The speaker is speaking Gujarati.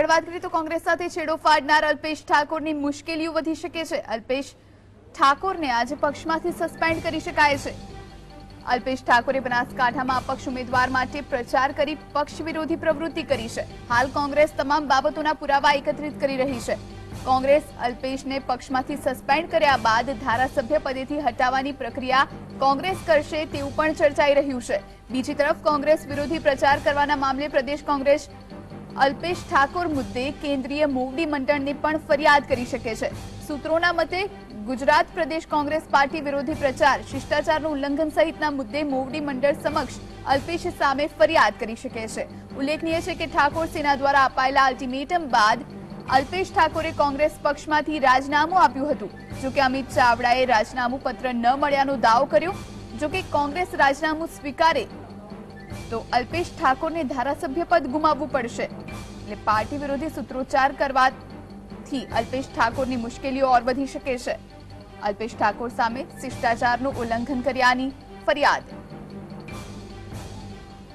આગળ વાત કરીએ તો કોંગ્રેસ સાથે છેડો ફાડનાર અલ્પેશ ઠાકોરની મુશ્કેલીઓ વધી શકે છે. અલ્પેશ ઠાકોરને આજે પક્ષમાંથી સસ્પેન્ડ કરી શકાય છે. અલ્પેશ ઠાકોરે બનાસકાંઠામાં અપક્ષ ઉમેદવાર માટે પ્રચાર કરી પક્ષ વિરોધી પ્રવૃત્તિ કરી છે. હાલ કોંગ્રેસ તમામ બાબતોના પુરાવા એકત્રિત કરી રહી છે. કોંગ્રેસ અલ્પેશને પક્ષમાંથી સસ્પેન્ડ કર્યા બાદ ધારાસભ્ય પદેથી હટાવવાની પ્રક્રિયા કોંગ્રેસ કરશે તેવું પણ ચર્ચાઈ રહ્યું છે. બીજી તરફ કોંગ્રેસ વિરોધી પ્રચાર કરવાના મામલે પ્રદેશ કોંગ્રેસ અલ્પેશ ઠાકોર મુદ્દે કેન્દ્રીય મોવડી મંડળને પણ ફરિયાદ કરી શકે છે. સૂત્રોના મતે, ગુજરાત પ્રદેશ કોંગ્રેસ પાર્ટી વિરોધી પ્રચાર, શિષ્ટાચારનું ઉલ્લંઘન સહિતના મુદ્દે મોવડી મંડળ સમક્ષ અલ્પેશ સામે ફરિયાદ કરી શકે છે. ઉલ્લેખનીય છે કે ઠાકોર સેના દ્વારા અપાયેલા અલ્ટિમેટમ બાદ અલ્પેશ ઠાકોરે કોંગ્રેસ પક્ષમાંથી રાજીનામું આપ્યું હતું. જોકે અમિત ચાવડાએ રાજીનામું પત્ર ન મળ્યાનો દાવો કર્યો. જોકે કોંગ્રેસ રાજીનામું સ્વીકારે તો અલ્પેશ ઠાકોરને ધારાસભ્ય પદ ગુમાવવું પડશે. એટલે પાર્ટી વિરોધી સૂત્રોચ્ચાર કરવાથી અલ્પેશ ઠાકોરની મુશ્કેલીઓ ઓર વધી શકે છે. અલ્પેશ ઠાકોર સામે શિષ્ટાચારનું ઉલ્લંઘન કર્યાની ફરિયાદ.